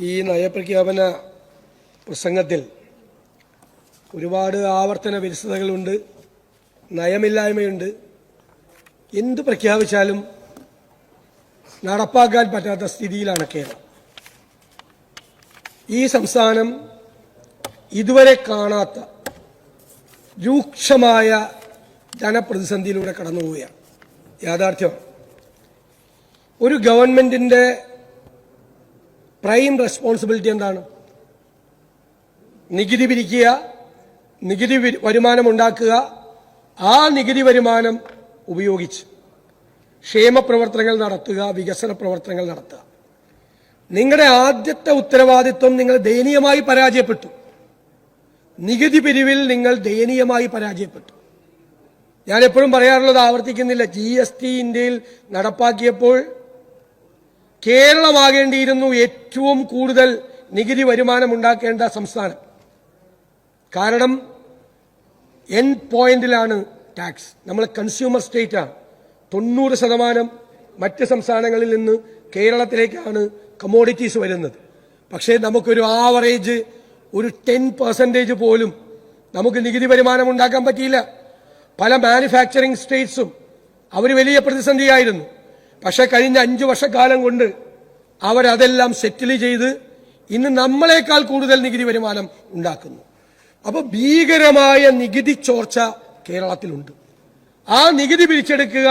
ഈ നയപ്രഖ്യാപന പ്രസംഗത്തിൽ ഒരുപാട് ആവർത്തന വിരസതകളുണ്ട് നയമില്ലായ്മയുണ്ട്. എന്ത് പ്രഖ്യാപിച്ചാലും നടപ്പാക്കാൻ പറ്റാത്ത സ്ഥിതിയിലാണ് കേരളം. ഈ സംസ്ഥാനം ഇതുവരെ കാണാത്ത രൂക്ഷമായ ജനപ്രതിസന്ധിയിലൂടെ കടന്നുപോവുകയാണ്. യാഥാർത്ഥ്യമാണ് ഒരു ഗവൺമെന്റിന്റെ പ്രൈം റെസ്പോൺസിബിലിറ്റി എന്താണ്? നികുതി പിരിക്കുക നികുതി വരുമാനം ഉണ്ടാക്കുക ആ നികുതി വരുമാനം ഉപയോഗിച്ച് ക്ഷേമ പ്രവർത്തനങ്ങൾ നടത്തുക വികസന പ്രവർത്തനങ്ങൾ നടത്തുക. നിങ്ങളുടെ ആദ്യത്തെ ഉത്തരവാദിത്വം നിങ്ങൾ ദയനീയമായി പരാജയപ്പെട്ടു. നികുതി പിരിവിൽ നിങ്ങൾ ദയനീയമായി പരാജയപ്പെട്ടു. ഞാൻ എപ്പോഴും പറയാറുള്ളത് ആവർത്തിക്കുന്നില്ല. ജി എസ് ടി ഇന്ത്യയിൽ നടപ്പാക്കിയപ്പോൾ കേരളമാകേണ്ടിയിരുന്നു ഏറ്റവും കൂടുതൽ നികുതി വരുമാനം ഉണ്ടാക്കേണ്ട സംസ്ഥാനം. കാരണം എൻ പോയിന്റിലാണ് ടാക്സ്. നമ്മൾ കൺസ്യൂമർ സ്റ്റേറ്റ്. ആണ് തൊണ്ണൂറ് ശതമാനം മറ്റ് സംസ്ഥാനങ്ങളിൽ നിന്ന് കേരളത്തിലേക്കാണ് കമോഡിറ്റീസ് വരുന്നത്. പക്ഷേ നമുക്കൊരു ആവറേജ് ഒരു ടെൻ പെർസെന്റേജ് പോലും നമുക്ക് നികുതി വരുമാനം ഉണ്ടാക്കാൻ പറ്റിയില്ല. പല മാനുഫാക്ചറിങ് സ്റ്റേറ്റ്സും അവർ വലിയ പ്രതിസന്ധിയായിരുന്നു. പക്ഷെ കഴിഞ്ഞ അഞ്ചു വർഷക്കാലം കൊണ്ട് അവരതെല്ലാം സെറ്റിൽ ചെയ്ത് ഇന്ന് നമ്മളെക്കാൾ കൂടുതൽ നികുതി വരുമാനം ഉണ്ടാക്കുന്നു. അപ്പോൾ ഭീകരമായ നികുതി ചോർച്ച കേരളത്തിലുണ്ട്. ആ നികുതി പിരിച്ചെടുക്കുക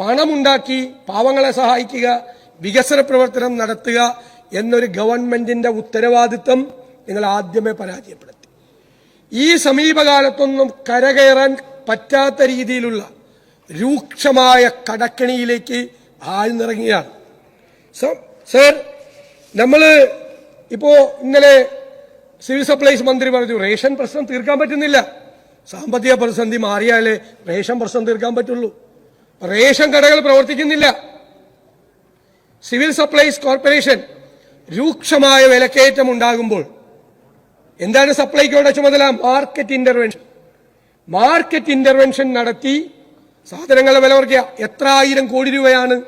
പണമുണ്ടാക്കി പാവങ്ങളെ സഹായിക്കുക വികസന പ്രവർത്തനം നടത്തുക എന്നൊരു ഗവൺമെന്റിന്റെ ഉത്തരവാദിത്വം നിങ്ങൾ ആദ്യമേ പരാജയപ്പെടുത്തി. ഈ സമീപകാലത്തൊന്നും കരകയറാൻ പറ്റാത്ത രീതിയിലുള്ള രൂക്ഷമായ കടക്കണിയിലേക്ക് ആഴ്ന്നിറങ്ങിയാണ് സോ- സർ നമ്മൾ ഇപ്പോ ഇന്നലെ സിവിൽ സപ്ലൈസ് മന്ത്രി പറഞ്ഞു റേഷൻ പ്രശ്നം തീർക്കാൻ പറ്റുന്നില്ല. സാമ്പത്തിക പ്രതിസന്ധി മാറിയാലേ റേഷൻ പ്രശ്നം തീർക്കാൻ പറ്റുള്ളൂ. റേഷൻ കടകൾ പ്രവർത്തിക്കുന്നില്ല. സിവിൽ സപ്ലൈസ് കോർപ്പറേഷൻ രൂക്ഷമായ വിലക്കയറ്റം ഉണ്ടാകുമ്പോൾ എന്താണ് സപ്ലൈക്കോയുടെ ചുമതല? Market intervention. മാർക്കറ്റ് ഇന്റർവെൻഷൻ നടത്തി സാധനങ്ങളുടെ വില കുറയ്ക്കുക എത്ര ആയിരം കോടി രൂപയാണ്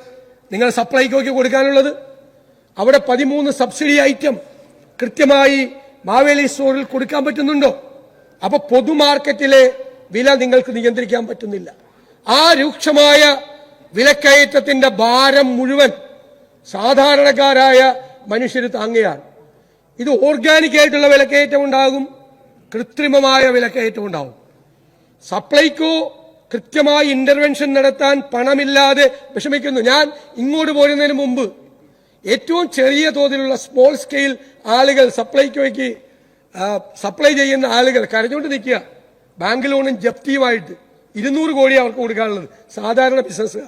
നിങ്ങൾ സപ്ലൈകോയ്ക്ക് കൊടുക്കാനുള്ളത്. അവിടെ പതിമൂന്ന് സബ്സിഡി ഐറ്റം കൃത്യമായി മാവേലി സ്റ്റോറിൽ കൊടുക്കാൻ പറ്റുന്നുണ്ടോ? അപ്പൊ പൊതുമാർക്കറ്റിലെ വില നിങ്ങൾക്ക് നിയന്ത്രിക്കാൻ പറ്റുന്നില്ല. ആ രൂക്ഷമായ വിലക്കയറ്റത്തിന്റെ ഭാരം മുഴുവൻ സാധാരണക്കാരായ മനുഷ്യർ താങ്ങുകയാണ്. ഇത് ഓർഗാനിക് ആയിട്ടുള്ള വിലക്കയറ്റം ഉണ്ടാകും കൃത്രിമമായ വിലക്കയറ്റം ഉണ്ടാകും സപ്ലൈകോ കൃത്യമായി ഇന്റർവെൻഷൻ നടത്താൻ പണമില്ലാതെ വിഷമിക്കുന്നു. ഞാൻ ഇങ്ങോട്ട് പോരുന്നതിന് മുമ്പ് ഏറ്റവും ചെറിയ തോതിലുള്ള സ്മോൾ സ്കെയിൽ ആളുകൾ സപ്ലൈക്ക് ആ, സപ്ലൈ ചെയ്യുന്ന ആളുകൾ കരഞ്ഞുകൊണ്ട് നിൽക്കുക. ബാങ്ക് ലോണും ജപ്തിയുമായിട്ട് ഇരുന്നൂറ് കോടി അവർക്ക് കൊടുക്കാനുള്ളത്. സാധാരണ ബിസിനസ്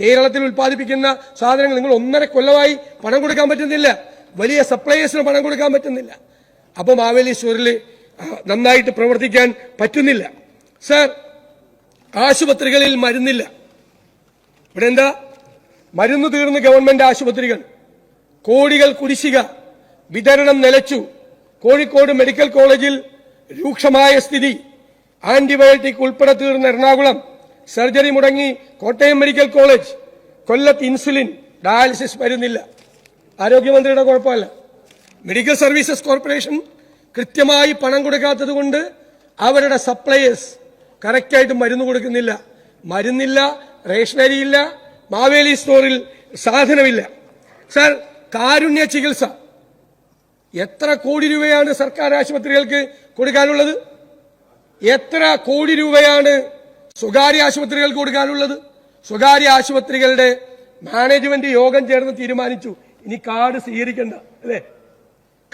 കേരളത്തിൽ ഉൽപ്പാദിപ്പിക്കുന്ന സാധനങ്ങൾ നിങ്ങൾ ഒന്നര കൊല്ലമായി പണം കൊടുക്കാൻ പറ്റുന്നില്ല. വലിയ സപ്ലൈയേഴ്സിന് പണം കൊടുക്കാൻ പറ്റുന്നില്ല. അപ്പോൾ മാവേലി സ്റ്റോറിൽ നന്നായിട്ട് പ്രവർത്തിക്കാൻ പറ്റുന്നില്ല. സർ ആശുപത്രികളിൽ മരുന്നില്ല. ഇവിടെ എന്താ മരുന്ന് തീർന്ന് ഗവൺമെന്റ് ആശുപത്രികൾ. കോടികൾ കുടിശ്ശിക. വിതരണം നിലച്ചു. കോഴിക്കോട് മെഡിക്കൽ കോളേജിൽ രൂക്ഷമായ സ്ഥിതി. ആന്റിബയോട്ടിക് ഉൾപ്പെടെ തീർന്ന എറണാകുളം. സർജറി മുടങ്ങി കോട്ടയം മെഡിക്കൽ കോളേജ്. കൊല്ലത്ത് ഇൻസുലിൻ. ഡയാലിസിസ് മരുന്നില്ല ആരോഗ്യമന്ത്രിയുടെ കുഴപ്പമല്ല. മെഡിക്കൽ സർവീസസ് കോർപ്പറേഷൻ കൃത്യമായി പണം കൊടുക്കാത്തത് കൊണ്ട് അവരുടെ സപ്ലയേഴ്സ് കറക്റ്റായിട്ട് മരുന്ന് കൊടുക്കുന്നില്ല. മരുന്നില്ല റേഷനരിയില്ല മാവേലി സ്റ്റോറിൽ സാധനമില്ല. സർ കാരുണ്യ ചികിത്സ. എത്ര കോടി രൂപയാണ് സർക്കാർ ആശുപത്രികൾക്ക് കൊടുക്കാനുള്ളത്? എത്ര കോടി രൂപയാണ് സ്വകാര്യ ആശുപത്രികൾക്ക് കൊടുക്കാനുള്ളത്? സ്വകാര്യ ആശുപത്രികളുടെ മാനേജ്മെന്റ് യോഗം ചേർന്ന് തീരുമാനിച്ചു. ഇനി കാർഡ് സ്വീകരിക്കണ്ട അല്ലേ?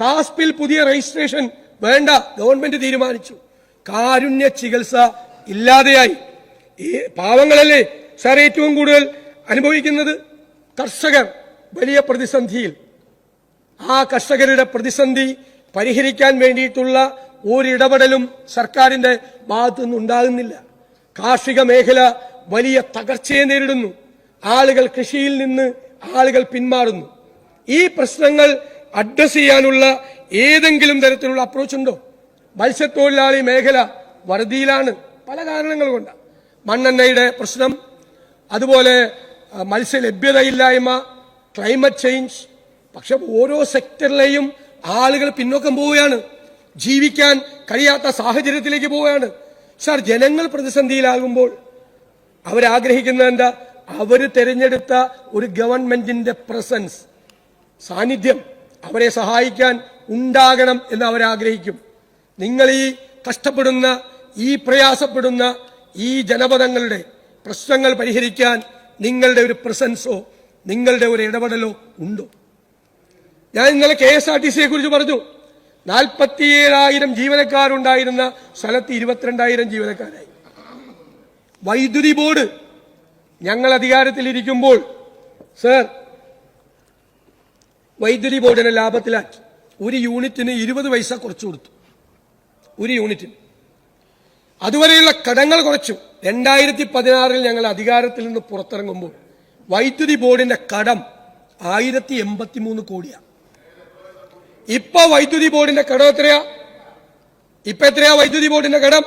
കാസ്പിൽ പുതിയ രജിസ്ട്രേഷൻ വേണ്ട ഗവൺമെന്റ് തീരുമാനിച്ചു. കാരുണ്യ ചികിത്സ ഇല്ലാതെയായി. ഈ പാവങ്ങളല്ലേ സാർ ഏറ്റവും കൂടുതൽ അനുഭവിക്കുന്നത്? കർഷകർ വലിയ പ്രതിസന്ധിയിൽ. ആ കർഷകരുടെ പ്രതിസന്ധി പരിഹരിക്കാൻ വേണ്ടിയിട്ടുള്ള ഒരിടപെടലും സർക്കാരിന്റെ ഭാഗത്തു നിന്നുണ്ടാകുന്നില്ല കാർഷിക മേഖല വലിയ തകർച്ചയെ നേരിടുന്നു. ആളുകൾ കൃഷിയിൽ നിന്ന് ആളുകൾ പിന്മാറുന്നു. ഈ പ്രശ്നങ്ങൾ അഡ്രസ് ചെയ്യാനുള്ള ഏതെങ്കിലും തരത്തിലുള്ള അപ്രോച്ച് ഉണ്ടോ? മത്സ്യത്തൊഴിലാളി മേഖല വറുതിയിലാണ് പല കാരണങ്ങൾ കൊണ്ട്. മണ്ണെണ്ണയുടെ പ്രശ്നം അതുപോലെ മത്സ്യലഭ്യതയില്ലായ്മ മത്സ്യ ലഭ്യതയില്ലായ്മ ക്ലൈമറ്റ് ചേഞ്ച് പക്ഷെ ഓരോ സെക്ടറിലെയും ആളുകൾ പിന്നോക്കം പോവുകയാണ്. ജീവിക്കാൻ കഴിയാത്ത സാഹചര്യത്തിലേക്ക് പോവുകയാണ്. സാർ ജനങ്ങൾ പ്രതിസന്ധിയിലാകുമ്പോൾ അവരാഗ്രഹിക്കുന്നത് എന്താ? അവർ തെരഞ്ഞെടുത്ത ഒരു ഗവൺമെന്റിന്റെ പ്രസൻസ് സാന്നിധ്യം അവരെ സഹായിക്കാൻ ഉണ്ടാകണം എന്ന് അവരാഗ്രഹിക്കും. നിങ്ങൾ ഈ കഷ്ടപ്പെടുന്ന ഈ പ്രയാസപ്പെടുന്ന ഈ ജനപദങ്ങളുടെ പ്രശ്നങ്ങൾ പരിഹരിക്കാൻ നിങ്ങളുടെ ഒരു പ്രസൻസോ നിങ്ങളുടെ ഒരു ഇടപെടലോ ഉണ്ടോ? ഞാൻ ഇന്നലെ കെ എസ് ആർ ടി സിയെ കുറിച്ച് പറഞ്ഞു. നാൽപ്പത്തിയേഴായിരം ജീവനക്കാരുണ്ടായിരുന്ന സ്ഥലത്ത് ഇരുപത്തിരണ്ടായിരം ജീവനക്കാരായി. വൈദ്യുതി ബോർഡ് ഞങ്ങൾ അധികാരത്തിലിരിക്കുമ്പോൾ സർ വൈദ്യുതി ബോർഡിനെ ലാഭത്തിലാക്കി. ഒരു യൂണിറ്റിന് ഇരുപത് പൈസ കുറച്ചു കൊടുത്തു. ഒരു യൂണിറ്റിന്. അതുവരെയുള്ള കടങ്ങൾ കുറച്ചു. രണ്ടായിരത്തി പതിനാറിൽ ഞങ്ങൾ അധികാരത്തിൽ നിന്ന് പുറത്തിറങ്ങുമ്പോൾ വൈദ്യുതി ബോർഡിന്റെ കടം ആയിരത്തി എൺപത്തി മൂന്ന് കോടിയാണ് ഇപ്പൊ വൈദ്യുതി ബോർഡിന്റെ കടം എത്രയാ? ഇപ്പൊ എത്രയാ വൈദ്യുതി ബോർഡിന്റെ കടം?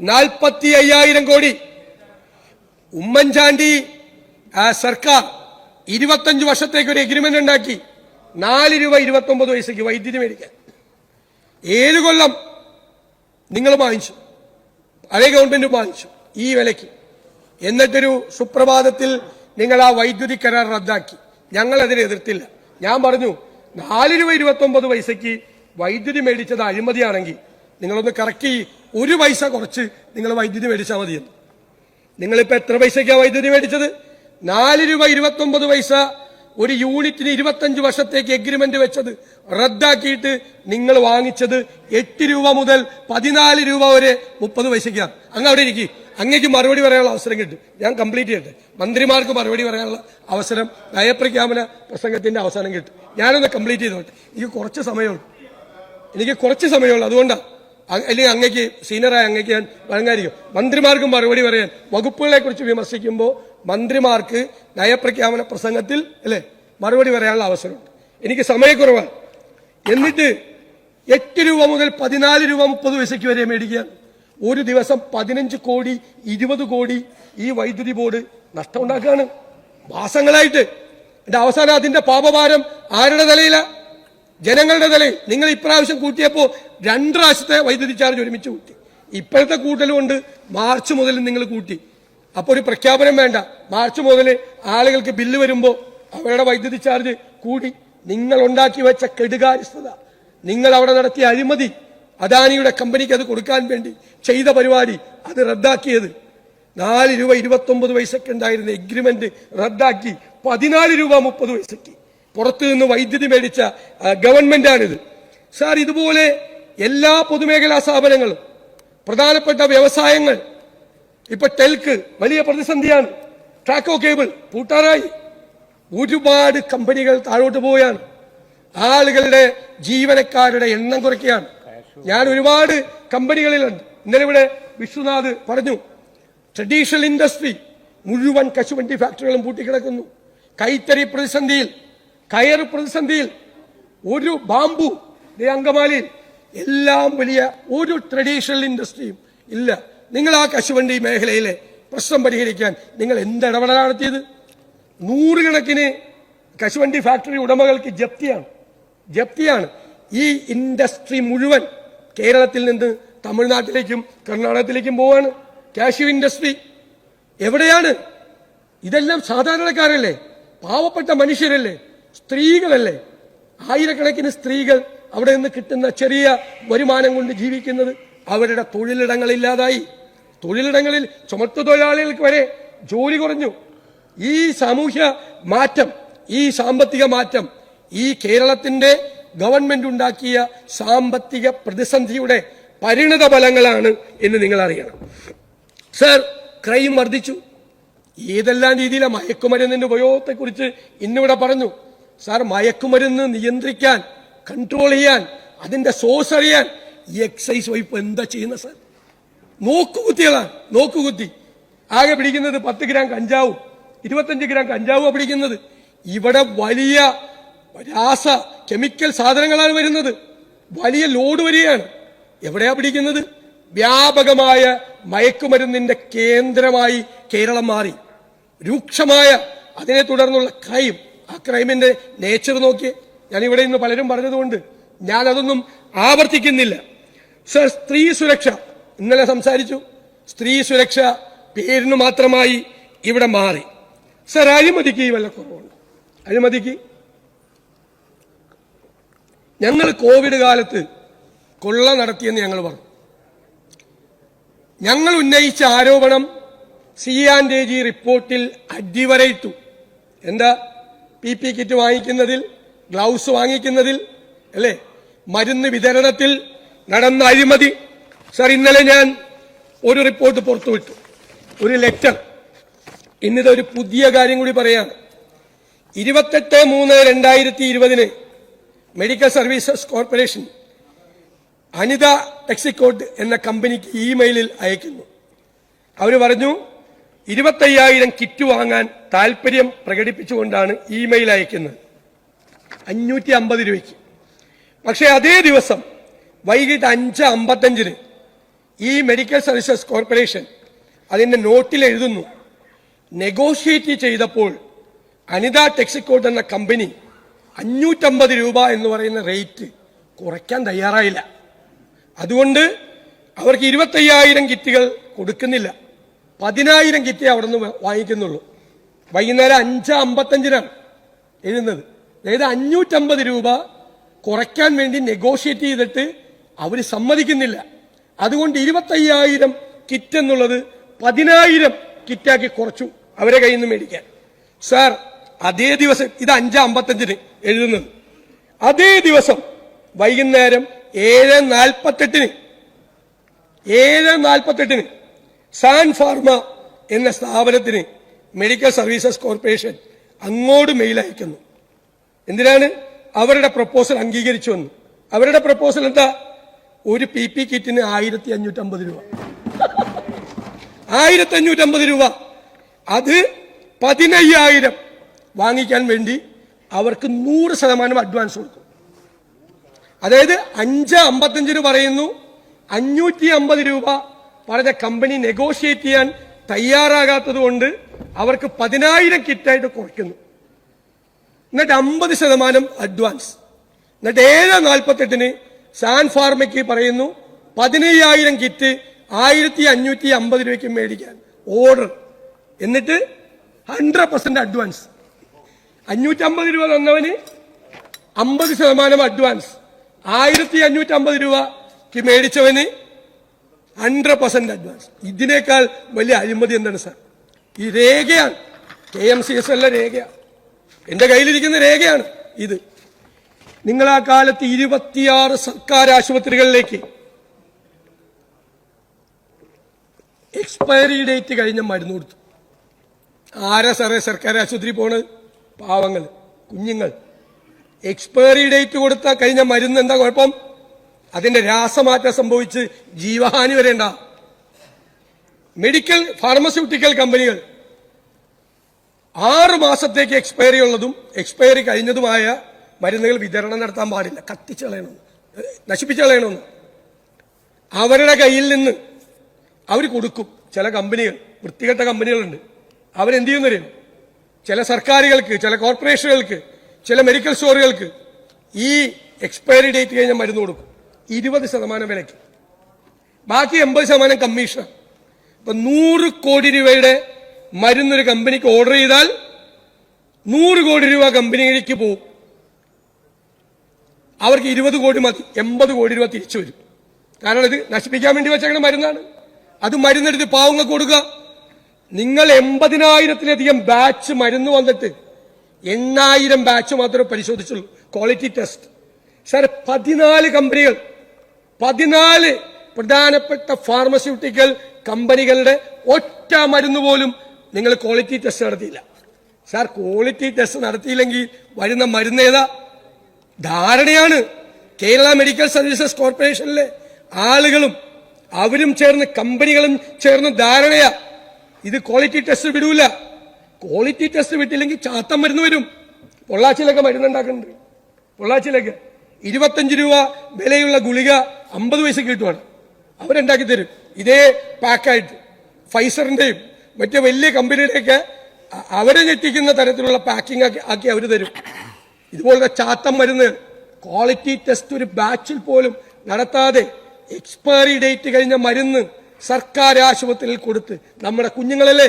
നാൽപ്പത്തി അയ്യായിരം കോടി. ഉമ്മൻചാണ്ടി സർക്കാർ ഇരുപത്തഞ്ച് വർഷത്തേക്ക് ഒരു എഗ്രിമെന്റ് ഉണ്ടാക്കി. നാല് രൂപ ഇരുപത്തി ഒമ്പത് വയസ്സേക്ക് വൈദ്യുതി മേടിക്കാൻ. ഏഴ് കൊല്ലം നിങ്ങൾ വാങ്ങിച്ചു. പഴയ ഗവൺമെന്റ് വാങ്ങിച്ചു ഈ വിലയ്ക്ക്. എന്നിട്ടൊരു സുപ്രഭാതത്തിൽ നിങ്ങൾ ആ വൈദ്യുതി കരാർ റദ്ദാക്കി. ഞങ്ങൾ അതിനെ എതിർത്തില്ല. ഞാൻ പറഞ്ഞു നാല് രൂപ ഇരുപത്തി പൈസയ്ക്ക് വൈദ്യുതി മേടിച്ചത് അഴിമതിയാണെങ്കിൽ നിങ്ങളൊന്ന് കറക്റ്റ്. ഒരു പൈസ കുറച്ച് നിങ്ങൾ വൈദ്യുതി മേടിച്ചാൽ മതിയെന്ന്. നിങ്ങളിപ്പോ എത്ര പൈസയ്ക്കാണ് വൈദ്യുതി മേടിച്ചത്? നാല് രൂപ ഇരുപത്തി ഒമ്പത് പൈസ ഒരു യൂണിറ്റിന് ഇരുപത്തഞ്ച് വർഷത്തേക്ക് എഗ്രിമെന്റ് വെച്ചത് റദ്ദാക്കിയിട്ട് നിങ്ങൾ വാങ്ങിച്ചത് എട്ട് രൂപ മുതൽ പതിനാല് രൂപ വരെ മുപ്പത് പൈസയ്ക്കാണ്. അങ്ങ് അവിടെ ഇരിക്കും. അങ്ങേക്ക് മറുപടി പറയാനുള്ള അവസരം കിട്ടും. ഞാൻ കംപ്ലീറ്റ് ചെയ്യട്ടെ. മന്ത്രിമാർക്ക് മറുപടി പറയാനുള്ള അവസരം നയപ്രഖ്യാപന പ്രസംഗത്തിന്റെ അവസാനം കിട്ടും. ഞാനൊന്ന് കംപ്ലീറ്റ് ചെയ്തോട്ടെ എനിക്ക് കുറച്ച് സമയമുണ്ട്. എനിക്ക് കുറച്ച് സമയമുള്ളൂ. അതുകൊണ്ടാണ് അല്ലെങ്കിൽ അങ്ങേക്ക് സീനിയറായ അങ്ങേക്ക് ഞാൻ വഴങ്ങായിരിക്കും മന്ത്രിമാർക്ക് മറുപടി പറയാൻ വകുപ്പുകളെ കുറിച്ച് വിമർശിക്കുമ്പോൾ മന്ത്രിമാർക്ക് നയപ്രഖ്യാപന പ്രസംഗത്തിൽ അല്ലേ മറുപടി പറയാനുള്ള അവസരമുണ്ട്. എനിക്ക് സമയക്കുറവാണ്. എന്നിട്ട് എട്ട് രൂപ മുതൽ പതിനാല് രൂപ മുപ്പത് പൈസയ്ക്ക് വരെ മേടിക്കാൻ ഒരു ദിവസം പതിനഞ്ച് കോടി ഇരുപത് കോടി ഈ വൈദ്യുതി ബോർഡ് നഷ്ടമുണ്ടാക്കുകയാണ്. മാസങ്ങളായിട്ട്. എന്റെ അവസാനം അതിന്റെ പാപഭാരം ആരുടെ നിലയില ജനങ്ങളുടെ തലയിൽ. നിങ്ങൾ ഇപ്രാവശ്യം കൂട്ടിയപ്പോൾ രണ്ട് പ്രാവശ്യത്തെ വൈദ്യുതി ചാർജ് ഒരുമിച്ച് കൂട്ടി. ഇപ്പോഴത്തെ കൂട്ടലുകൊണ്ട് മാർച്ച് മുതൽ നിങ്ങൾ കൂട്ടി. അപ്പോൾ ഒരു പ്രഖ്യാപനം വേണ്ട. മാർച്ച് മുതൽ ആളുകൾക്ക് ബില്ല് വരുമ്പോൾ അവരുടെ വൈദ്യുതി ചാർജ് കൂടി. നിങ്ങൾ ഉണ്ടാക്കി വെച്ച കെടുകാര്യസ്ഥത. നിങ്ങൾ അവിടെ നടത്തിയ അഴിമതി അദാനിയുടെ കമ്പനിക്ക് അത് കൊടുക്കാൻ വേണ്ടി ചെയ്ത പരിപാടി അത് റദ്ദാക്കിയത്. നാല് രൂപ ഇരുപത്തി ഒമ്പത് പൈസക്ക് ഉണ്ടായിരുന്ന എഗ്രിമെന്റ് റദ്ദാക്കി. പതിനാല് രൂപ മുപ്പത് പൈസക്ക്. പുറത്തു നിന്ന് വൈദ്യുതി മേടിച്ച ഗവൺമെന്റ് ഗവൺമെന്റാണിത് സാർ ഇതുപോലെ എല്ലാ പൊതുമേഖലാ സ്ഥാപനങ്ങളും പ്രധാനപ്പെട്ട വ്യവസായങ്ങൾ ഇപ്പൊ ടെൽക്ക് വലിയ പ്രതിസന്ധിയാണ്. ട്രാക്കോ കേബിൾ പൂട്ടാറായി. ഒരുപാട് കമ്പനികൾ താഴോട്ട് പോവുകയാണ് ആളുകളുടെ ജീവനക്കാരുടെ എണ്ണം കുറയ്ക്കുകയാണ്. ഞാൻ ഒരുപാട് കമ്പനികളിലുണ്ട്. ഇന്നലെ ഇവിടെ വിശ്വനാഥ് പറഞ്ഞു ട്രഡീഷണൽ ഇൻഡസ്ട്രി മുഴുവൻ കശുവണ്ടി ഫാക്ടറികളും പൂട്ടിക്കിടക്കുന്നു. കൈത്തറി പ്രതിസന്ധിയിൽ കയർ പ്രതിസന്ധിയിൽ ഒരു ബാമ്പു അങ്കമാലിയിൽ എല്ലാം വലിയ ഒരു ട്രഡീഷണൽ ഇൻഡസ്ട്രിയും ഇല്ല. നിങ്ങൾ ആ കശുവണ്ടി മേഖലയിലെ പ്രശ്നം പരിഹരിക്കാൻ നിങ്ങൾ എന്ത് ഇടപെടൽ നടത്തിയത്? നൂറുകണക്കിന് കശുവണ്ടി ഫാക്ടറി ഉടമകൾക്ക് ജപ്തിയാണ്. ജപ്തിയാണ്. ഈ ഇൻഡസ്ട്രി മുഴുവൻ കേരളത്തിൽ നിന്ന് തമിഴ്നാട്ടിലേക്കും കർണാടകത്തിലേക്കും പോവാണ്. Cashew industry. എവിടെയാണ്? ഇതെല്ലാം സാധാരണക്കാരല്ലേ? പാവപ്പെട്ട മനുഷ്യരല്ലേ? സ്ത്രീകളല്ലേ? ആയിരക്കണക്കിന് സ്ത്രീകൾ അവിടെ നിന്ന് കിട്ടുന്ന ചെറിയ വരുമാനം കൊണ്ട് ജീവിക്കുന്നത് അവരുടെ തൊഴിലിടങ്ങളില്ലാതായി. തൊഴിലിടങ്ങളിൽ ചുമട്ടു തൊഴിലാളികൾക്ക് വരെ ജോലി കുറഞ്ഞു. ഈ സാമൂഹ്യ മാറ്റം ഈ സാമ്പത്തിക മാറ്റം ഈ കേരളത്തിന്റെ ഗവൺമെന്റ് ഉണ്ടാക്കിയ സാമ്പത്തിക പ്രതിസന്ധിയുടെ പരിണിത ഫലങ്ങളാണ് എന്ന് നിങ്ങൾ അറിയണം. സർ ക്രൈം വർദ്ധിച്ചു. ഏതെല്ലാം രീതിയിലെ മയക്കുമരുന്നിന്റെ ഉപയോഗത്തെക്കുറിച്ച് ഇന്നിവിടെ പറഞ്ഞു? സാർ മയക്കുമരുന്ന് നിയന്ത്രിക്കാൻ കൺട്രോൾ ചെയ്യാൻ അതിന്റെ സോഴ്സ് അറിയാൻ ഈ എക്സൈസ് വകുപ്പ് എന്താ ചെയ്യുന്ന സാർ നോക്കുകുത്തികളാണ് നോക്കുകുത്തി ആകെ പിടിക്കുന്നത് പത്ത് ഗ്രാം കഞ്ചാവും ഇരുപത്തഞ്ച് ഗ്രാം കഞ്ചാവും പിടിക്കുന്നത്. ഇവിടെ വലിയ രാസ കെമിക്കൽ സാധനങ്ങളാണ് വരുന്നത്. വലിയ ലോഡ് വരികയാണ്. എവിടെയാ പിടിക്കുന്നത്? വ്യാപകമായ മയക്കുമരുന്നിന്റെ കേന്ദ്രമായി കേരളം മാറി. രൂക്ഷമായ അതിനെ തുടർന്നുള്ള ക്രൈം ആ ക്രൈമിന്റെ നേച്ചർ നോക്കി ഞാൻ ഇവിടെ ഇന്ന് പലരും പറഞ്ഞതുകൊണ്ട് ഞാൻ അതൊന്നും ആവർത്തിക്കുന്നില്ല. സർ സ്ത്രീ സുരക്ഷ. ഇന്നലെ സംസാരിച്ചു. സ്ത്രീ സുരക്ഷ പേരിന് മാത്രമായി ഇവിടെ മാറി. സർ അഴിമതിക്ക് വല്ല കുറവുണ്ട്? അഴിമതിക്ക്? ഞങ്ങൾ കോവിഡ് കാലത്ത് കൊള്ള നടത്തിയെന്ന് ഞങ്ങൾ പറഞ്ഞു. ഞങ്ങൾ ഉന്നയിച്ച ആരോപണം സി ആൻഡ് എ ജി റിപ്പോർട്ടിൽ അടിവരയിട്ടു. എന്താ? പി പി കിറ്റ് വാങ്ങിക്കുന്നതിൽ ഗ്ലൗസ് വാങ്ങിക്കുന്നതിൽ അല്ലേ? മരുന്ന് വിതരണത്തിൽ നടന്ന അഴിമതി. സർ ഇന്നലെ ഞാൻ ഒരു റിപ്പോർട്ട് പുറത്തുവിട്ടു ഒരു ലെറ്റർ ഇന്നിത് ഒരു പുതിയ കാര്യം കൂടി പറയാണ്. ഇരുപത്തെട്ട് മൂന്ന് രണ്ടായിരത്തി ഇരുപതിന് medical services corporation Anitha Texcot എന്ന കമ്പനിക്ക് ഇമെയിലിൽ അയക്കുന്നു. അവർ പറഞ്ഞു ഇരുപത്തയ്യായിരം കിറ്റ് വാങ്ങാൻ താല്പര്യം പ്രകടിപ്പിച്ചുകൊണ്ടാണ് ഇമെയിൽ അയക്കുന്നത്. അഞ്ഞൂറ്റി അമ്പത് രൂപയ്ക്ക്. പക്ഷേ അതേ ദിവസം വൈകിട്ട് അഞ്ച് അമ്പത്തഞ്ചിന് ഈ മെഡിക്കൽ സർവീസസ് കോർപ്പറേഷൻ അതിന്റെ നോട്ടിൽ എഴുതുന്നു നെഗോഷിയേറ്റ് ചെയ്തപ്പോൾ അനിത ടെക്സിക്കോട്ട് എന്ന കമ്പനി അഞ്ഞൂറ്റമ്പത് രൂപ എന്ന് പറയുന്ന റേറ്റ് കുറയ്ക്കാൻ തയ്യാറായില്ല. അതുകൊണ്ട് അവർക്ക് ഇരുപത്തയ്യായിരം കിറ്റുകൾ കൊടുക്കുന്നില്ല. പതിനായിരം കിറ്റേ അവിടെ നിന്ന് വാങ്ങിക്കുന്നുള്ളൂ. വൈകുന്നേരം അഞ്ച് അമ്പത്തഞ്ചിനാണ് എഴുതുന്നത്. അതായത് അഞ്ഞൂറ്റമ്പത് രൂപ കുറയ്ക്കാൻ വേണ്ടി നെഗോഷിയേറ്റ് ചെയ്തിട്ട് അവർ സമ്മതിക്കുന്നില്ല. അതുകൊണ്ട് ഇരുപത്തയ്യായിരം കിറ്റ് എന്നുള്ളത് പതിനായിരം കിറ്റാക്കി കുറച്ചു അവരെ കയ്യിൽ നിന്ന് മേടിക്കാൻ. സാർ അതേ ദിവസം ഇത് അഞ്ച് അമ്പത്തഞ്ചിന് എഴുതുന്നത്. അതേ ദിവസം വൈകുന്നേരം ഏഴ് നാൽപ്പത്തെട്ടിന് ഏഴ് നാൽപ്പത്തെട്ടിന് സാൻ ഫാർമ എന്ന സ്ഥാപനത്തിന് മെഡിക്കൽ സർവീസസ് കോർപ്പറേഷൻ അങ്ങോട്ട് മെയിൽ അയക്കുന്നു. എന്തിനാണ്? അവരുടെ പ്രപ്പോസൽ അംഗീകരിച്ചു വന്നു. അവരുടെ പ്രപ്പോസൽ എന്താ? ഒരു പി പി കിറ്റിന് ആയിരത്തി അഞ്ഞൂറ്റമ്പത് രൂപ. ആയിരത്തി അഞ്ഞൂറ്റമ്പത് രൂപ. അത് പതിനയ്യായിരം വാങ്ങിക്കാൻ വേണ്ടി അവർക്ക് നൂറ് ശതമാനം അഡ്വാൻസ് കൊടുക്കും. അതായത് അഞ്ച് അമ്പത്തഞ്ചിന് പറയുന്നു അഞ്ഞൂറ്റി അമ്പത് രൂപ പറഞ്ഞ കമ്പനി നെഗോഷിയേറ്റ് ചെയ്യാൻ തയ്യാറാകാത്തത് കൊണ്ട് അവർക്ക് പതിനായിരം കിറ്റായിട്ട് കുറയ്ക്കുന്നു. എന്നിട്ട് അമ്പത് ശതമാനം അഡ്വാൻസ്. എന്നിട്ട് ഏഴ് നാൽപ്പത്തെട്ടിന് സാൻ ഫാർമയ്ക്ക് പറയുന്നു പതിനയ്യായിരം കിറ്റ് ആയിരത്തി അഞ്ഞൂറ്റി അമ്പത് രൂപയ്ക്ക് മേടിക്കാൻ. ഓർഡർ എന്നിട്ട് ഹൺഡ്രഡ് പെർസെന്റ് അഡ്വാൻസ് അഞ്ഞൂറ്റമ്പത് രൂപ തന്നവന് അമ്പത് ശതമാനം അഡ്വാൻസ് ആയിരത്തി അഞ്ഞൂറ്റമ്പത് രൂപക്ക് മേടിച്ചവന് ഹൺഡ്രഡ് പെർസെന്റ് അഡ്വാൻസ് ഇതിനേക്കാൾ വലിയ അഴിമതി എന്താണ് സാർ? ഈ രേഖയാണ്. കെ എം സി എസ് എല്ലാം രേഖയാണ്. എന്റെ കയ്യിലിരിക്കുന്ന രേഖയാണ് ഇത്. നിങ്ങൾ ആ കാലത്ത് ഇരുപത്തിയാറ് സർക്കാർ ആശുപത്രികളിലേക്ക് എക്സ്പയറി ഡേറ്റ് കഴിഞ്ഞ മരുന്ന് കൊടുത്തു. ആരാ സാറേ സർക്കാർ ആശുപത്രി പോണത്? പാവങ്ങൾ കുഞ്ഞുങ്ങൾ. എക്സ്പയറി ഡേറ്റ് കൊടുത്ത കഴിഞ്ഞ മരുന്ന് എന്താ കുഴപ്പം? അതിന്റെ രാസമാറ്റം സംഭവിച്ച് ജീവഹാനി വരേണ്ട. മെഡിക്കൽ ഫാർമസ്യൂട്ടിക്കൽ കമ്പനികൾ ആറ് മാസത്തേക്ക് എക്സ്പയറി ഉള്ളതും എക്സ്പയറി കഴിഞ്ഞതുമായ മരുന്നുകൾ വിതരണം നടത്താൻ പാടില്ല. കത്തിച്ചളയണമെന്ന് കളയണമെന്ന്. അവരുടെ കയ്യിൽ നിന്ന് അവർ കൊടുക്കും. ചില കമ്പനികൾ വൃത്തികെട്ട കമ്പനികളുണ്ട്. അവരെന്ത് ചെയ്യുന്നറിയും ചില സർക്കാരുകൾക്ക് ചില കോർപ്പറേഷനുകൾക്ക് ചില മെഡിക്കൽ സ്റ്റോറുകൾക്ക് ഈ എക്സ്പയറി ഡേറ്റ് കഴിഞ്ഞ മരുന്ന് കൊടുക്കും. ഇരുപത് ശതമാനം വിലയ്ക്ക്. ബാക്കി എൺപത് ശതമാനം കമ്മീഷൻ ഇപ്പൊ നൂറ് കോടി രൂപയുടെ മരുന്നൊരു കമ്പനിക്ക് ഓർഡർ ചെയ്താൽ നൂറ് കോടി രൂപ കമ്പനിയിലേക്ക് പോകും. അവർക്ക് ഇരുപത് കോടി മതി എൺപത് കോടി രൂപ തിരിച്ചു വരും. കാരണം ഇത് നശിപ്പിക്കാൻ വേണ്ടി വെച്ചേക്കണ മരുന്നാണ്. അത് മരുന്നെടുത്ത് പാവങ്ങൾക്ക് കൊടുക്കുക. നിങ്ങൾ എൺപതിനായിരത്തിലധികം ബാച്ച് മരുന്ന് വന്നിട്ട് എണ്ണായിരം ബാച്ച് മാത്രമേ പരിശോധിച്ചുള്ളൂ. Quality test. സാർ പതിനാല് കമ്പനികൾ പതിനാല് പ്രധാനപ്പെട്ട ഫാർമസ്യൂട്ടിക്കൽ കമ്പനികളുടെ ഒറ്റ മരുന്ന് പോലും നിങ്ങൾ ക്വാളിറ്റി ടെസ്റ്റ് നടത്തിയില്ല. സാർ ക്വാളിറ്റി ടെസ്റ്റ് നടത്തിയില്ലെങ്കിൽ വരുന്ന മരുന്ന് ഏതാ? ധാരണയാണ് കേരള മെഡിക്കൽ സർവീസസ് കോർപ്പറേഷനിലെ ആളുകളും അവരും ചേർന്ന് കമ്പനികളും ചേർന്ന് ധാരണയാ. ഇത് ക്വാളിറ്റി ടെസ്റ്റ് വിടൂല. ക്വാളിറ്റി ടെസ്റ്റ് വിട്ടില്ലെങ്കിൽ ചാത്തം മരുന്ന് വരും. പൊള്ളാച്ചിലൊക്കെ മരുന്നുണ്ടാക്കുന്നുണ്ട്. പൊള്ളാച്ചിലൊക്കെ. ഇരുപത്തഞ്ച് രൂപ വിലയുള്ള ഗുളിക അമ്പത് പൈസ കിട്ടുവാണ്. അവരുണ്ടാക്കി തരും? ഇതേ പാക്കായിട്ട് ഫൈസറിന്റെയും മറ്റു വലിയ കമ്പനിയുടെയൊക്കെ അവരെ ഞെട്ടിക്കുന്ന തരത്തിലുള്ള പാക്കിംഗ് ആക്കി ആക്കി അവർ തരും. ഇതുപോലത്തെ ചാത്തം മരുന്ന് ക്വാളിറ്റി ടെസ്റ്റ് ഒരു ബാച്ചിൽ പോലും നടത്താതെ എക്സ്പയറി ഡേറ്റ് കഴിഞ്ഞ മരുന്ന് സർക്കാർ ആശുപത്രിയിൽ കൊടുത്ത് നമ്മുടെ കുഞ്ഞുങ്ങളല്ലേ?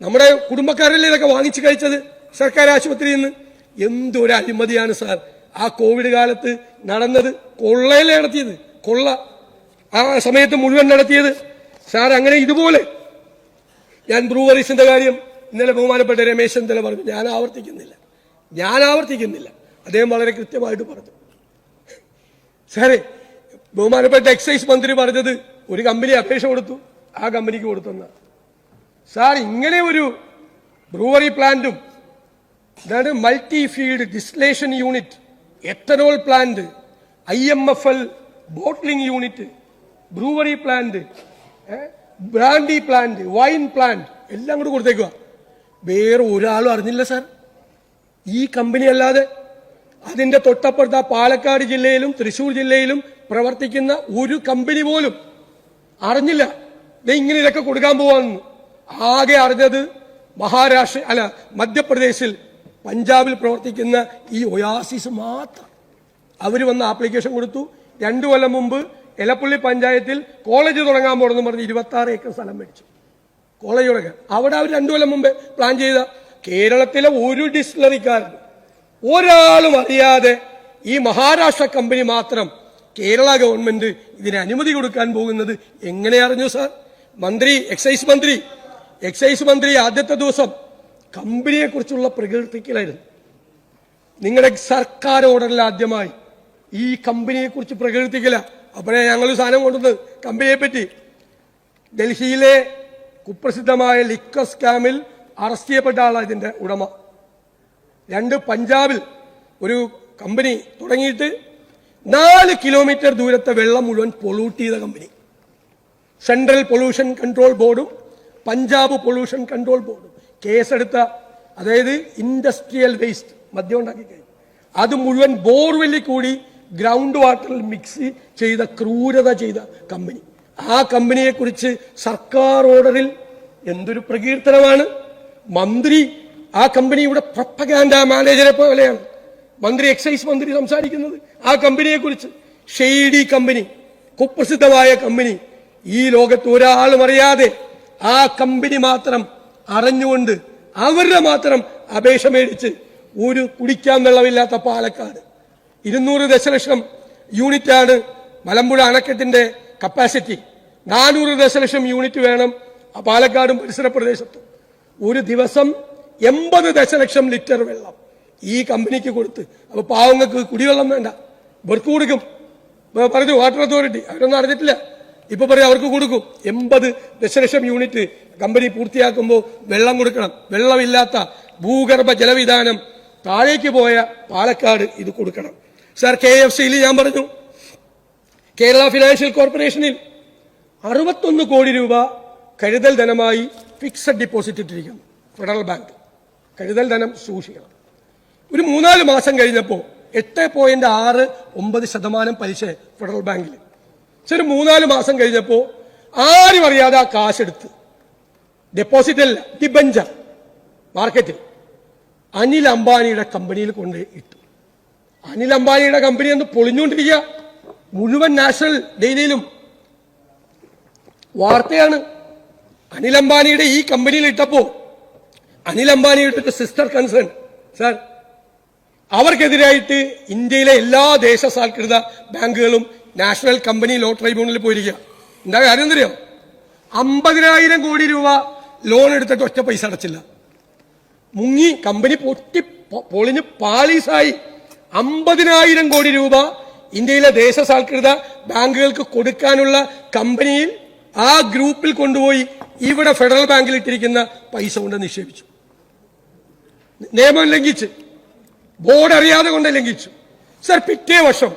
നമ്മുടെ കുടുംബക്കാരല്ലേ ഇതൊക്കെ വാങ്ങിച്ചു കഴിച്ചത്? സർക്കാർ ആശുപത്രിയിൽ നിന്ന്? എന്തൊരു അഴിമതിയാണ് സാർ. ആ കോവിഡ് കാലത്ത് നടന്നത് കൊള്ളയിലെ നടത്തിയത്? കൊള്ള. ആ സമയത്ത് മുഴുവൻ നടത്തിയത്. സാർ അങ്ങനെ ഇതുപോലെ. ഞാൻ ബ്രൂവറീസിന്റെ കാര്യം ഇന്നലെ ബഹുമാനപ്പെട്ട രമേശ് ചെന്നിത്തല പറഞ്ഞു. ഞാൻ ആവർത്തിക്കുന്നില്ല. ഞാൻ ആവർത്തിക്കുന്നില്ല. അദ്ദേഹം വളരെ കൃത്യമായിട്ട് പറഞ്ഞു. സാറേ ബഹുമാനപ്പെട്ട എക്സൈസ് മന്ത്രി പറഞ്ഞത് ഒരു കമ്പനി അപേക്ഷ കൊടുത്തു. ആ കമ്പനിക്ക് കൊടുത്തെന്ന. സാർ ഇങ്ങനെ ഒരു ബ്രൂവറി പ്ലാന്റും അതായത് multi field distillation unit ethanol plant I M F L bottling unit brewery plant brandy plant wine plant എല്ലാം കൂടെ കൊടുത്തേക്കുക വേറെ ഒരാളും അറിഞ്ഞില്ല സാർ. ഈ കമ്പനി അല്ലാതെ അതിന്റെ തൊട്ടപ്പുറത്ത് ആ പാലക്കാട് ജില്ലയിലും തൃശൂർ ജില്ലയിലും പ്രവർത്തിക്കുന്ന ഒരു കമ്പനി പോലും അറിഞ്ഞില്ല. ഇങ്ങനെ ഇതൊക്കെ കൊടുക്കാൻ പോവാന്ന്. ആകെ അറിഞ്ഞത് മഹാരാഷ്ട്ര അല്ല മധ്യപ്രദേശിൽ പഞ്ചാബിൽ പ്രവർത്തിക്കുന്ന ഈ ഒയാസിസ് മാത്രം. അവർ വന്ന് ആപ്ലിക്കേഷൻ കൊടുത്തു. രണ്ടു കൊല്ലം മുമ്പ് എലപ്പള്ളി പഞ്ചായത്തിൽ കോളേജ് തുടങ്ങാൻ പോകണമെന്ന് പറഞ്ഞ് ഇരുപത്തി ആറ് ഏക്കർ സ്ഥലം മേടിച്ചു. കോളേജ് തുടങ്ങാൻ. അവിടെ അവർ രണ്ടു കൊല്ലം മുമ്പ് പ്ലാൻ ചെയ്ത കേരളത്തിലെ ഒരു ഡിസ്റ്റിലറിക്കാരൻ ഒരാളും അറിയാതെ ഈ മഹാരാഷ്ട്ര കമ്പനി മാത്രം കേരള ഗവൺമെന്റ് ഇതിന് അനുമതി കൊടുക്കാൻ പോകുന്നത് എങ്ങനെ അറിഞ്ഞു സാർ? മന്ത്രി എക്സൈസ് മന്ത്രി എക്സൈസ് മന്ത്രി ആദ്യത്തെ ദിവസം കമ്പനിയെ കുറിച്ചുള്ള പ്രകീർത്തിക്കലായിരുന്നു. നിങ്ങളുടെ സർക്കാർ ഓർഡറിൽ ആദ്യമായി ഈ കമ്പനിയെ കുറിച്ച് പ്രകീർത്തിക്കില്ല അപ്പോഴേ ഞങ്ങൾ സാധനം കൊണ്ടുവന്നത് കമ്പനിയെ പറ്റി ഡൽഹിയിലെ കുപ്രസിദ്ധമായ ലിക്കർ സ്കാമിൽ അറസ്റ്റ് ചെയ്യപ്പെട്ട ആളാണ് ഇതിന്റെ ഉടമ. രണ്ട് പഞ്ചാബിൽ ഒരു കമ്പനി തുടങ്ങിയിട്ട് നാല് കിലോമീറ്റർ ദൂരത്തെ വെള്ളം മുഴുവൻ പൊളൂട്ട് ചെയ്ത കമ്പനി സെൻട്രൽ പൊല്യൂഷൻ കൺട്രോൾ ബോർഡും പഞ്ചാബ് പൊല്യൂഷൻ കൺട്രോൾ ബോർഡും കേസെടുത്ത അതായത് ഇൻഡസ്ട്രിയൽ വേസ്റ്റ് മദ്യം ഉണ്ടാക്കി കഴിഞ്ഞു. അത് മുഴുവൻ ബോർവെല്ലിൽ കൂടി ഗ്രൗണ്ട് വാട്ടറിൽ മിക്സ് ചെയ്ത ക്രൂരത ചെയ്ത കമ്പനി ആ കമ്പനിയെക്കുറിച്ച് സർക്കാർ ഓർഡറിൽ എന്തൊരു പ്രകീർത്തനമാണ്? മന്ത്രി ആ കമ്പനിയുടെ പ്രപ്പഗാൻഡ മാനേജറെ പോലെയാണ്. മന്ത്രി എക്സൈസ് മന്ത്രി സംസാരിക്കുന്നത് ആ കമ്പനിയെ കുറിച്ച് ഷെയ്ഡി കമ്പനി കുപ്രസിദ്ധമായ കമ്പനി. ഈ ലോകത്ത് ഒരാളും അറിയാതെ ആ കമ്പനി മാത്രം അറിഞ്ഞുകൊണ്ട് അവരുടെ മാത്രം അപേക്ഷ മേടിച്ച് ഒരു കുടിക്കാൻ വെള്ളമില്ലാത്ത പാലക്കാട്. ഇരുന്നൂറ് ദശലക്ഷം യൂണിറ്റാണ് മലമ്പുഴ അണക്കെട്ടിന്റെ കപ്പാസിറ്റി നാനൂറ് ദശലക്ഷം യൂണിറ്റ് വേണം പാലക്കാടും പരിസര പ്രദേശത്തും ഒരു ദിവസം എൺപത് ദശലക്ഷം ലിറ്റർ വെള്ളം ഈ കമ്പനിക്ക് കൊടുത്ത്. അപ്പൊ പാവങ്ങൾക്ക് കുടിവെള്ളം വേണ്ട. ഇവർക്ക് കൊടുക്കും. പറഞ്ഞു വാട്ടർ അതോറിറ്റി അവരൊന്നും അറിഞ്ഞിട്ടില്ല. ഇപ്പൊ പറയും അവർക്ക് കൊടുക്കും. എൺപത് ദശലക്ഷം യൂണിറ്റ് കമ്പനി പൂർത്തിയാക്കുമ്പോൾ വെള്ളം കൊടുക്കണം. വെള്ളമില്ലാത്ത ഭൂഗർഭ ജലവിധാനം താഴേക്ക് പോയ പാലക്കാട് ഇത് കൊടുക്കണം. സാർ കെ എഫ് സിയിൽ ഞാൻ പറഞ്ഞു. കേരള ഫിനാൻഷ്യൽ കോർപ്പറേഷനിൽ അറുപത്തൊന്ന് കോടി രൂപ കരുതൽ ധനമായി ഫിക്സഡ് ഡിപ്പോസിറ്റ് ഇട്ടിരിക്കുന്നു. Federal bank. കരുതൽ ധനം സൂക്ഷിക്കണം. ഒരു മൂന്നാൽ മാസം കഴിഞ്ഞപ്പോൾ എട്ട് പോയിന്റ് ആറ് ഒമ്പത് ശതമാനം പലിശ ഫെഡറൽ ബാങ്കിൽ പക്ഷെ ഒരു മൂന്നാൽ മാസം കഴിഞ്ഞപ്പോൾ ആരും അറിയാതെ ആ കാശെടുത്ത് ഡെപ്പോസിറ്റ് അല്ല ഡിബഞ്ചർ മാർക്കറ്റിൽ അനിൽ അംബാനിയുടെ കമ്പനിയിൽ കൊണ്ട് ഇട്ടു. അനിൽ അംബാനിയുടെ കമ്പനി എന്ന് പൊളിഞ്ഞുകൊണ്ടിരിക്കുക. മുഴുവൻ നാഷണൽ ഡെയിലിയിലും വാർത്തയാണ്. അനിൽ അംബാനിയുടെ ഈ കമ്പനിയിൽ ഇട്ടപ്പോ അനിൽ അംബാനിയുടെ സിസ്റ്റർ കൺസേൺ സാർ അവർക്കെതിരായിട്ട് ഇന്ത്യയിലെ എല്ലാ ദേശസാൽകൃത ബാങ്കുകളും നാഷണൽ കമ്പനി ലോ ട്രൈബ്യൂണലിൽ പോയിരിക്കുക എന്താ കാര്യം എന്തറിയോ അമ്പതിനായിരം കോടി രൂപ ലോൺ എടുത്തിട്ട് ഒറ്റ പൈസ അടച്ചില്ല. മുങ്ങി കമ്പനി പൊട്ടി പൊളിഞ്ഞ് പാളീസായി. അമ്പതിനായിരം കോടി രൂപ ഇന്ത്യയിലെ ദേശസാൽകൃത ബാങ്കുകൾക്ക് കൊടുക്കാനുള്ള കമ്പനിയിൽ ആ ഗ്രൂപ്പിൽ കൊണ്ടുപോയി ഇവിടെ ഫെഡറൽ ബാങ്കിൽ ഇട്ടിരിക്കുന്ന പൈസ കൊണ്ട് നിക്ഷേപിച്ചു. നിയമം ലംഘിച്ച് ബോർഡ് അറിയാതെ കൊണ്ട് ലംഘിച്ചു. സർ പിറ്റേ വർഷം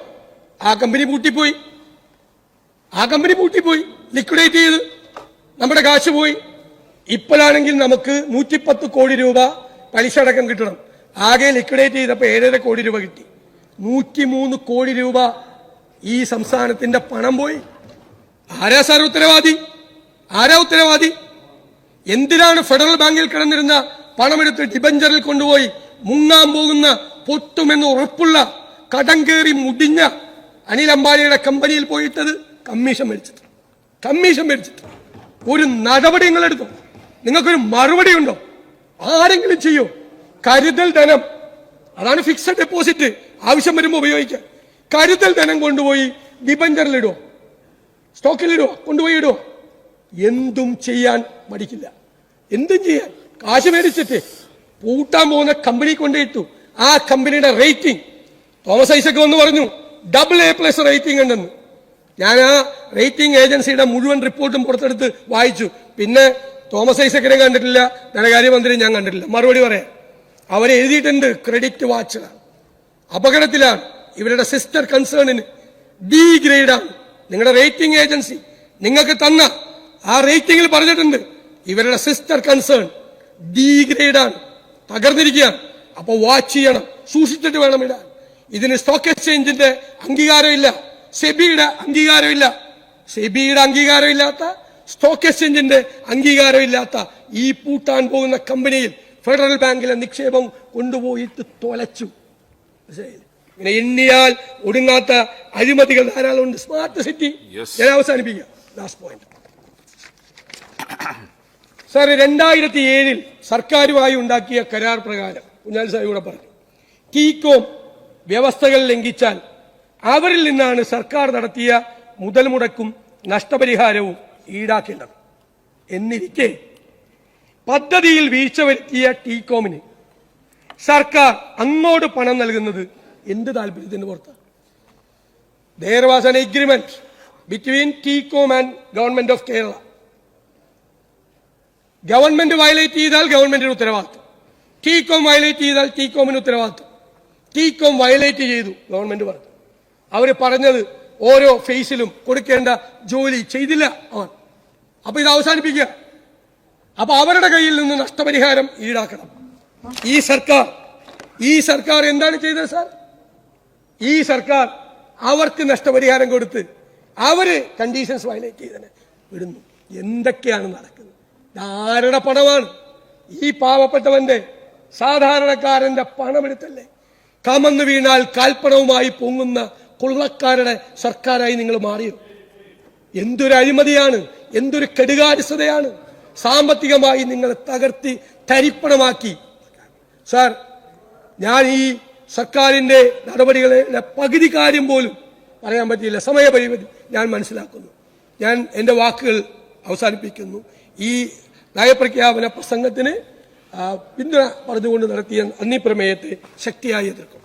ആ കമ്പനി പൂട്ടിപ്പോയി. ആ കമ്പനി പൂട്ടിപ്പോയി. ലിക്വിഡേറ്റ് ചെയ്ത് നമ്മുടെ കാശ് പോയി. ഇപ്പോഴാണെങ്കിൽ നമുക്ക് നൂറ്റിപ്പത്ത് കോടി രൂപ പലിശ അടക്കം കിട്ടണം. ആകെ ലിക്വിഡേറ്റ് ചെയ്തപ്പോൾ ഏഴര കോടി രൂപ കിട്ടി. നൂറ്റിമൂന്ന് കോടി രൂപ ഈ സംസ്ഥാനത്തിന്റെ പണം പോയി. ആരാ സാർ ഉത്തരവാദി? ആരാ ഉത്തരവാദി? എന്തിനാണ് ഫെഡറൽ ബാങ്കിൽ കിടന്നിരുന്ന പണമെടുത്ത് ഡിബഞ്ചറിൽ കൊണ്ടുപോയി മുങ്ങാൻ പോകുന്ന പൊത്തുമെന്ന് ഉറപ്പുള്ള കടം കയറി മുടിഞ്ഞ അനിൽ അംബാനിയുടെ കമ്പനിയിൽ പോയിട്ടത് കമ്മീഷൻ മേടിച്ചിട്ട് കമ്മീഷൻ മേടിച്ചിട്ട് ഒരു നടപടി നിങ്ങൾ എടുത്തു? നിങ്ങൾക്കൊരു മറുപടി ഉണ്ടോ? ആരെങ്കിലും ചെയ്യോ? കരുതൽ ധനം. അതാണ് ഫിക്സഡ് ഡെപ്പോസിറ്റ് ആവശ്യം വരുമ്പോൾ ഉപയോഗിക്കുക. കരുതൽ ധനം കൊണ്ടുപോയി ഡിബഞ്ചറിൽ ഇടുവോ? സ്റ്റോക്കിൽ സ്റ്റോക്കിലിടുവോ കൊണ്ടുപോയി ഇടുവോ? എന്തും ചെയ്യാൻ മടിക്കില്ല. എന്തും ചെയ്യാൻ. കാശ് മേടിച്ചിട്ട് പൂട്ടാൻ പോകുന്ന കമ്പനി കൊണ്ടിട്ടു ആ കമ്പനിയുടെ റേറ്റിംഗ് തോമസ് ഐസക് വന്ന് പറഞ്ഞു ഡബിൾ എ പ്ലസ് റേറ്റിംഗ് ഉണ്ടെന്ന്. ഞാൻ ആ റേറ്റിംഗ് ഏജൻസിയുടെ മുഴുവൻ റിപ്പോർട്ടും പുറത്തെടുത്ത് വായിച്ചു. പിന്നെ തോമസ് ഐസക്കിനെ കണ്ടിട്ടില്ല ധനകാര്യമന്ത്രി ഞാൻ കണ്ടിട്ടില്ല. മറുപടി പറയാം. അവരെഴുതിയിട്ടുണ്ട് ക്രെഡിറ്റ് വാച്ചിലാണ് അപകടത്തിലാണ്. ഇവരുടെ സിസ്റ്റർ കൺസേണിന് ഡി ഗ്രേഡാണ് നിങ്ങളുടെ റേറ്റിംഗ് ഏജൻസി നിങ്ങൾക്ക് തന്ന ആ റേറ്റിംഗിൽ പറഞ്ഞിട്ടുണ്ട്. ഇവരുടെ സിസ്റ്റർ കൺസേൺ ഡി ഗ്രേഡാണ് തകർന്നിരിക്കുകയാണ്. അപ്പോൾ വാച്ച് ചെയ്യണം. സൂക്ഷിച്ചിട്ട് വേണം ഇടാൻ. ഇതിന് സ്റ്റോക്ക് എക്സ്ചേഞ്ചിന്റെ അംഗീകാരമില്ല. സെബിയുടെ അംഗീകാരമില്ല. സെബിയുടെ അംഗീകാരമില്ലാത്ത സ്റ്റോക്ക് എക്സ്ചേഞ്ചിന്റെ അംഗീകാരമില്ലാത്ത ഈ പൂട്ടാൻ പോകുന്ന കമ്പനിയിൽ ഫെഡറൽ ബാങ്കിലെ നിക്ഷേപം കൊണ്ടുപോയിട്ട് തൊലച്ചു? ഇങ്ങനെ എണ്ണിയാൽ ഒടുങ്ങാത്ത അഴിമതികൾ ധാരാളം ഉണ്ട് സ്മാർട്ട് സിറ്റി. ഞാൻ അവസാനിപ്പിക്കുക ലാസ്റ്റ് പോയിന്റ് സാർ രണ്ടായിരത്തി ഏഴിൽ സർക്കാരുമായി ഉണ്ടാക്കിയ കരാർ പ്രകാരം കുഞ്ഞാൽ സാഹിബ് ഇവിടെ പറഞ്ഞു കീകോം വ്യവസ്ഥകൾ ലംഘിച്ചാൽ അവരിൽ നിന്നാണ് സർക്കാർ നടത്തിയ മുതൽ മുടക്കും നഷ്ടപരിഹാരവും ഈടാക്കേണ്ടത്. എന്നിരിക്കെ പദ്ധതിയിൽ വീഴ്ച വരുത്തിയ ടീകോമിന് സർക്കാർ അങ്ങോട്ട് പണം നൽകുന്നത് എന്ത് താല്പര്യത്തിന് പുറത്താണ് there was agreement between TECOM and government of Kerala government violate ചെയ്താൽ ഗവൺമെന്റിന് ഉത്തരവാദിത്വം. ടീകോം വയലേറ്റ് ചെയ്താൽ ടീകോമിന് ഉത്തരവാദിത്വം. ടീകോം വയലേറ്റ് ചെയ്തു ഗവൺമെന്റ് പറഞ്ഞു. അവർ പറഞ്ഞത് ഓരോ ഫേസിലും കൊടുക്കേണ്ട ജോലി ചെയ്തില്ല അവർ. അപ്പൊ ഇത് അവസാനിപ്പിക്കുക. അപ്പൊ അവരുടെ കയ്യിൽ നിന്ന് നഷ്ടപരിഹാരം ഈടാക്കണം. ഈ സർക്കാർ ഈ സർക്കാർ എന്താണ് ചെയ്തത് സാർ? ഈ സർക്കാർ അവർക്ക് നഷ്ടപരിഹാരം കൊടുത്ത് അവർ കണ്ടീഷൻസ് വയലേറ്റ് ചെയ്തതിനെ വിടുന്നു. എന്തൊക്കെയാണ് നടക്കുന്നത്? ആരുടെ പണമാണ്. ഈ പാവപ്പെട്ടവന്റെ സാധാരണക്കാരന്റെ പണമെടുത്തല്ലേ? കമന്ന് വീണാൽ കാൽപ്പണവുമായി പൊങ്ങുന്ന കൊള്ളക്കാരുടെ സർക്കാരായി നിങ്ങൾ മാറിയോ എന്തൊരു അഴിമതിയാണ് എന്തൊരു കെടുകാര്യസ്ഥതയാണ്. സാമ്പത്തികമായി നിങ്ങളെ തകർത്തി തരിപ്പണമാക്കി. സാർ ഞാൻ ഈ സർക്കാരിന്റെ നടപടികളുടെ പകുതി കാര്യം പോലും പറയാൻ പറ്റിയില്ല. സമയപരിമിതി ഞാൻ മനസ്സിലാക്കുന്നു. ഞാൻ എന്റെ വാക്കുകൾ അവസാനിപ്പിക്കുന്നു. ഈ നയപ്രഖ്യാപന പ്രസംഗത്തിന് പിന്തുണ പറഞ്ഞുകൊണ്ട് നടത്തിയ നന്ദി പ്രമേയത്തെ ശക്തിയായി എതിർക്കും.